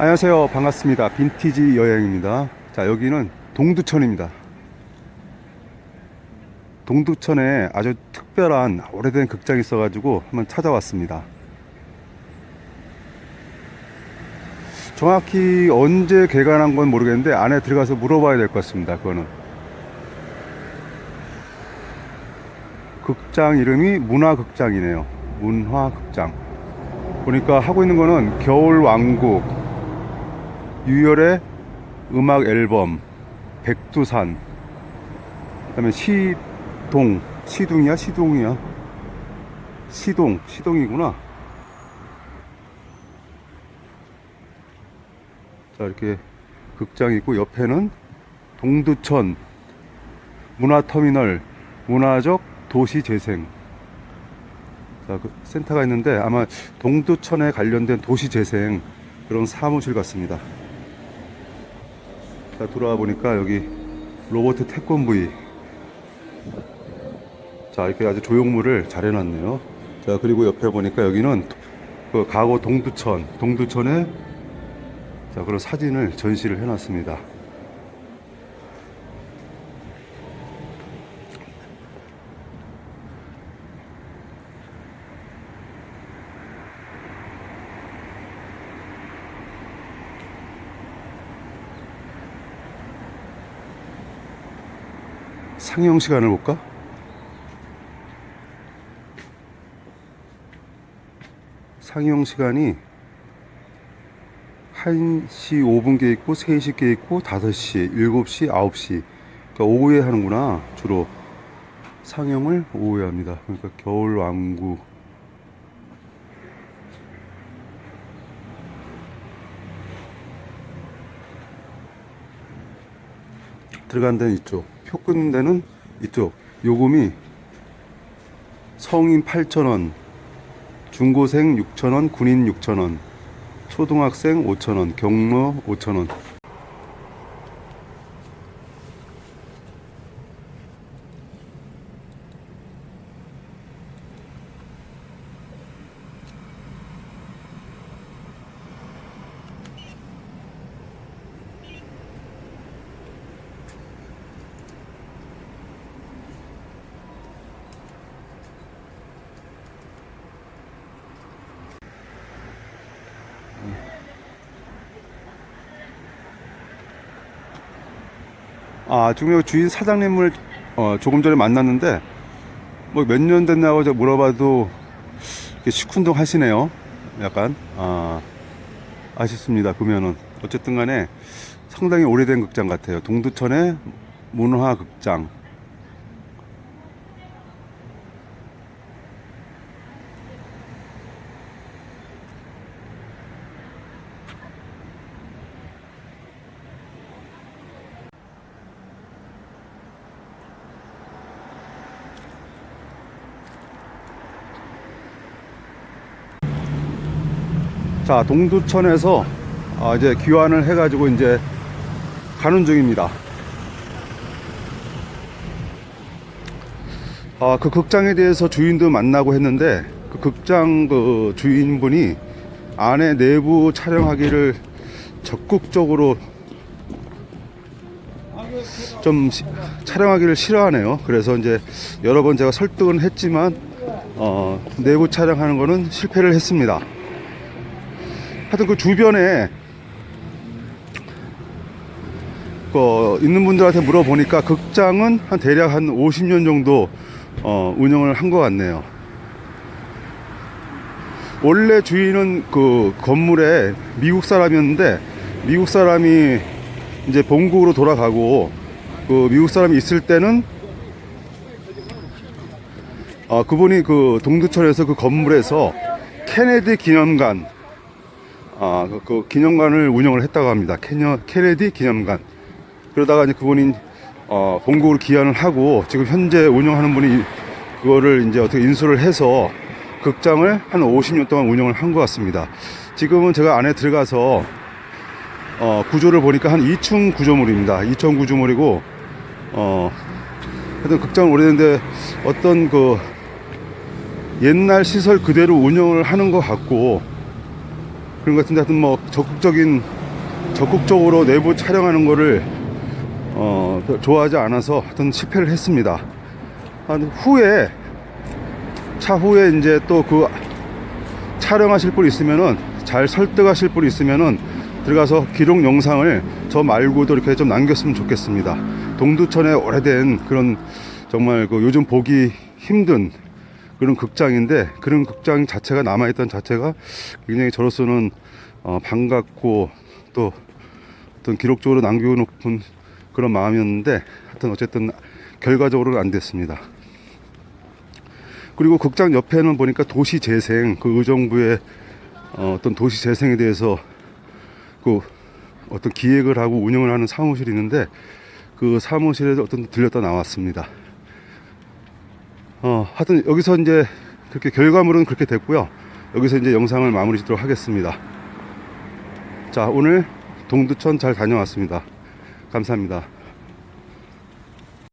안녕하세요. 반갑습니다. 빈티지 여행입니다. 자, 여기는 동두천입니다. 동두천에 아주 특별한 오래된 극장이 있어 가지고 한번 찾아왔습니다. 정확히 언제 개관한 건 모르겠는데 안에 들어가서 물어봐야 될 것 같습니다. 그거는. 극장 이름이 문화극장이네요. 문화극장. 보니까 하고 있는 거는 겨울왕국, 유열의 음악 앨범, 백두산, 그 다음에 시동, 시둥이야? 시동이야? 시동, 시동이구나. 자, 이렇게 극장이 있고, 옆에는 동두천 문화터미널, 문화적 도시재생. 자, 그 센터가 있는데 아마 동두천에 관련된 도시재생 그런 사무실 같습니다. 자, 들어와 보니까 여기 로버트 태권브이. 자, 이렇게 아주 조형물을 잘 해놨네요. 자, 그리고 옆에 보니까 여기는 그 가고 동두천, 동두천에 자, 그런 사진을 전시를 해놨습니다. 상영 시간을 볼까? 상영 시간이 1시 5분께 있고 3시께 있고 5시, 7시, 9시. 그러니까 오후에 하는구나 주로. 상영을 오후에 합니다. 그러니까 겨울왕국. 들어간 데는 이쪽 표 끊는 데는 이쪽 요금이 성인 8,000원 중고생 6,000원 군인 6,000원 초등학생 5,000원 경로 5,000원 아, 지금 여기 주인 사장님을 어, 조금 전에 만났는데 뭐 몇 년 됐냐고 제가 물어봐도 이렇게 시큰둥 하시네요. 약간 아, 아쉽습니다. 보면은 어쨌든 간에 상당히 오래된 극장 같아요. 동두천의 문화극장. 자, 동두천에서 아, 이제 귀환을 해가지고 이제 가는 중입니다. 아, 그 극장에 대해서 주인도 만나고 했는데 그 극장 그 주인분이 안에 내부 촬영하기를 적극적으로 좀 시- 촬영하기를 싫어하네요. 그래서 이제 여러 번 제가 설득은 했지만 어, 내부 촬영하는 거는 실패를 했습니다. 하여튼 그 주변에 그 있는 분들한테 물어보니까 극장은 한 대략 한 50년 정도 어, 운영을 한 것 같네요. 원래 주인은 그 건물에 미국 사람이었는데 미국 사람이 이제 본국으로 돌아가고 그 미국 사람이 있을 때는 어, 그분이 그 동두천에서 그 건물에서 케네디 기념관 아, 그, 그 기념관을 운영을 했다고 합니다. 케녀, 케네디 기념관. 그러다가 이제 그분이 어, 본국으로 귀환을 하고 지금 현재 운영하는 분이 그거를 이제 어떻게 인수를 해서 극장을 한 50년 동안 운영을 한 것 같습니다. 지금은 제가 안에 들어가서 어, 구조를 보니까 한 2층 구조물입니다. 2층 구조물이고 어, 하여튼 극장은 오래됐는데 어떤 그 옛날 시설 그대로 운영을 하는 것 같고 그런 것 같은데 하여튼 뭐 적극적인 적극적으로 내부 촬영하는 거를 어, 별 좋아하지 않아서 하여튼 실패를 했습니다. 한 후에 차 후에 이제 또 그 촬영하실 분 있으면은 잘 설득하실 분 있으면은 들어가서 기록 영상을 저 말고도 이렇게 좀 남겼으면 좋겠습니다. 동두천의 오래된 그런 정말 그 요즘 보기 힘든 그런 극장인데 그런 극장 자체가 남아있던 자체가 굉장히 저로서는 어, 반갑고 또 어떤 기록적으로 남겨놓은 그런 마음이었는데 하여튼 어쨌든 결과적으로는 안 됐습니다. 그리고 극장 옆에는 보니까 도시 재생 그 의정부의 어, 어떤 도시 재생에 대해서 그 어떤 기획을 하고 운영을 하는 사무실이 있는데 그 사무실에 어떤 들렸다 나왔습니다. 어, 하여튼 여기서 이제 그렇게 결과물은 그렇게 됐고요. 여기서 이제 영상을 마무리 짓도록 하겠습니다. 자, 오늘 동두천 잘 다녀왔습니다. 감사합니다.